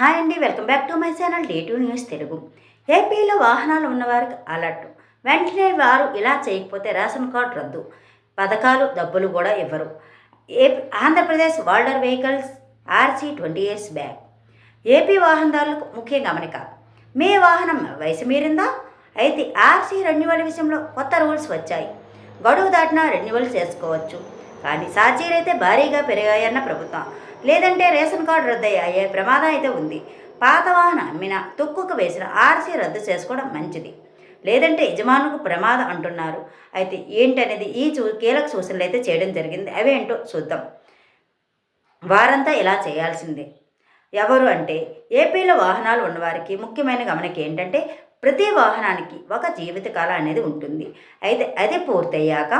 Hi అండి welcome back to my channel day two news Telugu. ఏపీలో వాహనాలు ఉన్నవారికి అలర్ట్. వెంటనే వారు ఇలా చేయకపోతే రేషన్ కార్డు రద్దు. పథకాలు డబ్బులు కూడా ఇవ్వరు. AP Andhra Pradesh older vehicles RC twenty years back AP వాహనదారులకు ముఖ్య గమనిక. మీ వాహనం వయసు మీరిందా? అయితే ఆర్సీ రెన్యువల్ విషయంలో కొత్త రూల్స్ వచ్చాయి. గడువు దాటినా రెన్యువల్ చేసుకోవచ్చు. కానీ ఛార్జీలు అయితే భారీగా పెరిగాయన్న ప్రభుత్వం. లేదంటే రేషన్ కార్డు రద్దయ్యే అయ్యే ప్రమాదం అయితే ఉంది. పాత వాహనం అమ్మిన తుక్కుకు వేసిన ఆర్సీ రద్దు చేసుకోవడం మంచిది. లేదంటే యజమానులకు ప్రమాదం అంటున్నారు. అయితే ఏంటనేది ఈ చూ కీలక సూచనలు అయితే చేయడం జరిగింది. అవేంటో చూద్దాం. వారంతా ఇలా చేయాల్సిందే. ఎవరు అంటే ఏపీలో వాహనాలు ఉన్నవారికి ముఖ్యమైన గమనిక ఏంటంటే ప్రతి వాహనానికి ఒక జీవితకాలం అనేది ఉంటుంది. అయితే అది పూర్తయ్యాక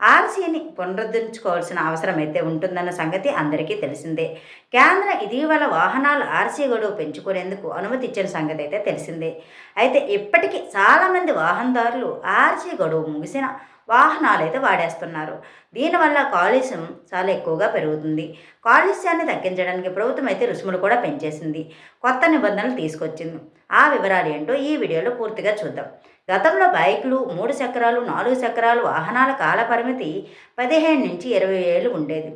ఆర్సీని పునరుద్ధరించుకోవాల్సిన అవసరం అయితే ఉంటుందన్న సంగతి అందరికీ తెలిసిందే. కేంద్ర ఇటీవల వాహనాలు ఆర్సీ గడువు పెంచుకునేందుకు అనుమతి ఇచ్చిన సంగతి అయితే తెలిసిందే. అయితే ఇప్పటికీ చాలామంది వాహనదారులు ఆర్సీ గడువు ముగిసిన వాహనాలు అయితే వాడేస్తున్నారు. దీనివల్ల కాలుష్యం చాలా ఎక్కువగా పెరుగుతుంది. కాలుష్యాన్ని తగ్గించడానికి ప్రభుత్వం అయితే రుసుములు కూడా పెంచేసింది. కొత్త నిబంధనలు తీసుకొచ్చింది. ఆ వివరాలు ఏంటో ఈ వీడియోలో పూర్తిగా చూద్దాం. గతంలో బైకులు మూడు చక్రాలు నాలుగు చక్రాలు వాహనాల కాలపరిమితి పదిహేను నుంచి ఇరవై ఏళ్ళు ఉండేది.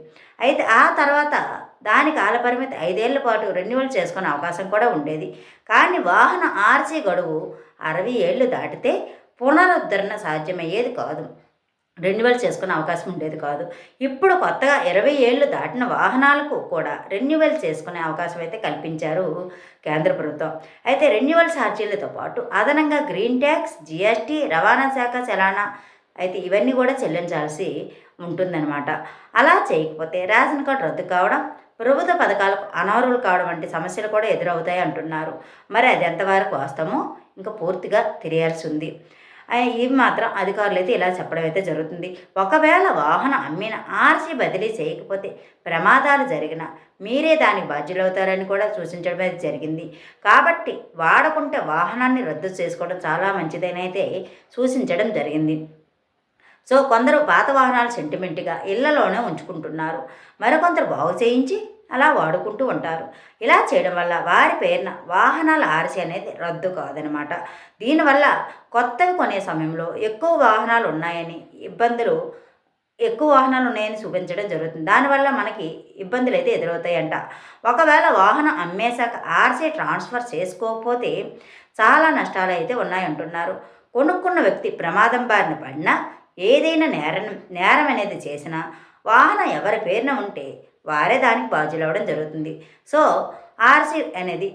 అయితే ఆ తర్వాత దాని కాలపరిమితి ఐదేళ్ళ పాటు రెన్యువల్ చేసుకునే అవకాశం కూడా ఉండేది. కానీ వాహన ఆర్సీ గడువు అరవై ఏళ్ళు దాటితే పునరుద్ధరణ సాధ్యమయ్యేది కాదు. రెన్యువల్ చేసుకునే అవకాశం ఉండేది కాదు. ఇప్పుడు కొత్తగా ఇరవై ఏళ్ళు దాటిన వాహనాలకు కూడా రెన్యువల్ చేసుకునే అవకాశం అయితే కల్పించారు కేంద్ర ప్రభుత్వం. అయితే రెన్యువల్ ఛార్జీలతో పాటు అదనంగా గ్రీన్ ట్యాక్స్ జిఎస్టీ రవాణా శాఖ చలానా అయితే ఇవన్నీ కూడా చెల్లించాల్సి ఉంటుందన్నమాట. అలా చేయకపోతే రేషన్ కార్డు రద్దు కావడం ప్రభుత్వ పథకాలకు అనర్హులు కావడం వంటి సమస్యలు కూడా ఎదురవుతాయి అంటున్నారు. మరి అది ఎంతవరకు వాస్తవమో ఇంకా పూర్తిగా తెలియాల్సి ఉంది. ఇవి మాత్రం అధికారులు అయితే ఇలా చెప్పడం అయితే జరుగుతుంది. ఒకవేళ వాహనం అమ్మిన ఆర్సీ బదిలీ చేయకపోతే ప్రమాదాలు జరిగిన మీరే దానికి బాధ్యులవుతారని కూడా సూచించడం అయితే జరిగింది. కాబట్టి వాడకుంటే వాహనాన్ని రద్దు చేసుకోవడం చాలా మంచిదని అయితే సూచించడం జరిగింది. సో కొందరు పాత వాహనాలు సెంటిమెంట్గా ఇళ్ళలోనే ఉంచుకుంటున్నారు. మరికొందరు బాగు చేయించి అలా వాడుకుంటూ ఉంటారు. ఇలా చేయడం వల్ల వారి పేరున వాహనాల ఆర్సీ అనేది రద్దు కాదనమాట. దీనివల్ల కొత్తవి కొనే సమయంలో ఎక్కువ వాహనాలు ఉన్నాయని ఇబ్బందులు ఎక్కువ వాహనాలు ఉన్నాయని చూపించడం జరుగుతుంది. దానివల్ల మనకి ఇబ్బందులు అయితే ఎదురవుతాయంట. ఒకవేళ వాహనం అమ్మేశాక ఆర్సీ ట్రాన్స్ఫర్ చేసుకోకపోతే చాలా నష్టాలు అయితే ఉన్నాయంటున్నారు. కొనుక్కున్న వ్యక్తి ప్రమాదం బారిన పడినా ఏదైనా నేరం నేరం అనేది చేసినా వాహనం ఎవరి పేరున ఉంటే వారే దానికి బాధ్యులవ్వడం జరుగుతుంది. సో ఆర్సీ అనేది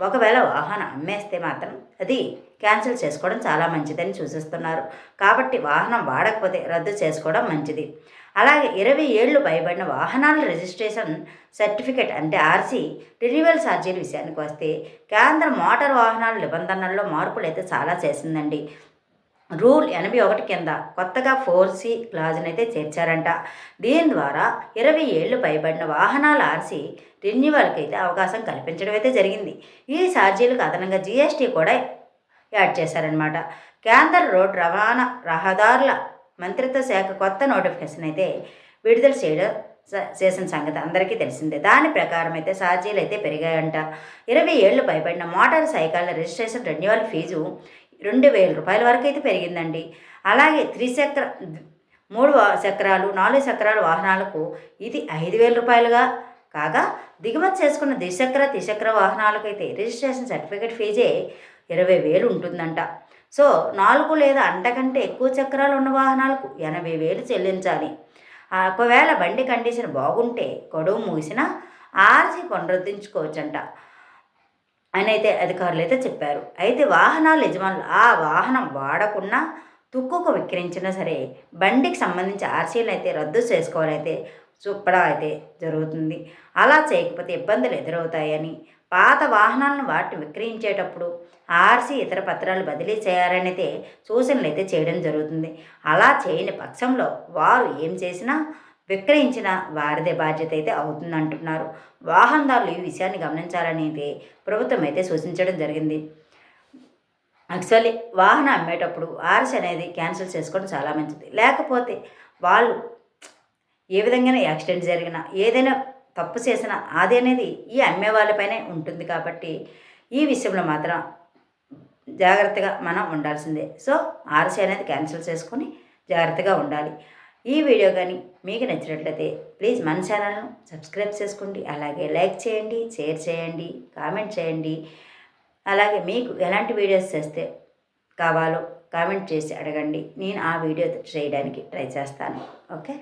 ఒకవేళ వాహనం అమ్మేస్తే మాత్రం అది క్యాన్సిల్ చేసుకోవడం చాలా మంచిదని సూచిస్తున్నారు. కాబట్టి వాహనం వాడకపోతే రద్దు చేసుకోవడం మంచిది. అలాగే ఇరవై ఏళ్ళు పైబడిన వాహనాల రిజిస్ట్రేషన్ సర్టిఫికేట్ అంటే ఆర్సీ రెన్యువల్ ఛార్జీల విషయానికి వస్తే కేంద్ర మోటార్ వాహనాల నిబంధనల్లో మార్పులు అయితే చాలా చేసిందండి. రూల్ ఎనభై ఒకటి కింద కొత్తగా ఫోర్ సి క్లాజ్ని అయితే చేర్చారంట. దీని ద్వారా ఇరవై ఏళ్ళు పైబడిన వాహనాల ఆర్సీ రెన్యువల్కి అయితే అవకాశం కల్పించడం అయితే జరిగింది. ఈ ఛార్జీలకు అదనంగా జీఎస్టీ కూడా యాడ్ చేశారనమాట కేంద్ర రోడ్ రవాణా రహదారుల మంత్రిత్వ శాఖ కొత్త నోటిఫికేషన్ అయితే విడుదల చేయడం చేసిన సంగతి అందరికీ తెలిసిందే. దాని ప్రకారం అయితే ఛార్జీలు అయితే పెరిగాయంట. ఇరవై ఏళ్ళు పైబడిన మోటార్ సైకిళ్ళ రిజిస్ట్రేషన్ రెన్యువల్ ఫీజు రెండు వేల రూపాయల వరకు అయితే పెరిగిందండి. అలాగే త్రిచక్ర మూడు చక్రాలు నాలుగు చక్రాల వాహనాలకు ఇది ఐదు వేల రూపాయలుగా కాగా దిగుమతి చేసుకున్న ద్విచక్ర త్రిచక్ర వాహనాలకైతే రిజిస్ట్రేషన్ సర్టిఫికేట్ ఫీజే ఇరవై వేలు ఉంటుందంట. సో నాలుగు లేదా అంతకంటే ఎక్కువ చక్రాలు ఉన్న వాహనాలకు ఎనభై వేలు చెల్లించాలి. ఒకవేళ బండి కండిషన్ బాగుంటే గడువు ముగిసిన ఆర్సీ పునరుద్ధరించుకోవచ్చంట. అని అయితే అధికారులు అయితే చెప్పారు. అయితే వాహనాల యజమానులు ఆ వాహనం వాడకుండా తుక్కుకు విక్రయించినా సరే బండికి సంబంధించి ఆర్సీలు అయితే రద్దు చేసుకోవాలైతే చూపడం అయితే జరుగుతుంది. అలా చేయకపోతే ఇబ్బందులు ఎదురవుతాయని పాత వాహనాలను వాటిని విక్రయించేటప్పుడు ఆర్సీ ఇతర పత్రాలు బదిలీ చేయాలని అయితే సూచనలు అయితే చేయడం జరుగుతుంది. అలా చేయని పక్షంలో వారు ఏం చేసినా విక్రయించిన వారిదే బాధ్యత అయితే అవుతుందంటున్నారు. వాహనదారులు ఈ విషయాన్ని గమనించాలని అయితే ప్రభుత్వం అయితే సూచించడం జరిగింది. యాక్చువల్లీ వాహనం అమ్మేటప్పుడు ఆర్సీ అనేది క్యాన్సిల్ చేసుకోవడం చాలా మంచిది. లేకపోతే వాళ్ళు ఏ విధంగా యాక్సిడెంట్ జరిగినా ఏదైనా తప్పు చేసిన అది అనేది ఈ అమ్మే వాళ్ళపైనే ఉంటుంది కాబట్టి ఈ విషయంలో మాత్రం జాగ్రత్తగా మనం ఉండాల్సిందే. సో ఆర్సీ అనేది క్యాన్సిల్ చేసుకొని జాగ్రత్తగా ఉండాలి. ఈ వీడియో కానీ మీకు నచ్చినట్లయితే ప్లీజ్ మన ఛానల్ను సబ్స్క్రైబ్ చేసుకోండి. అలాగే లైక్ చేయండి షేర్ చేయండి కామెంట్ చేయండి. అలాగే మీకు ఎలాంటి వీడియోస్ చేస్తే కావాలో కామెంట్ చేసి అడగండి. నేను ఆ వీడియో చేయడానికి ట్రై చేస్తాను. ఓకే?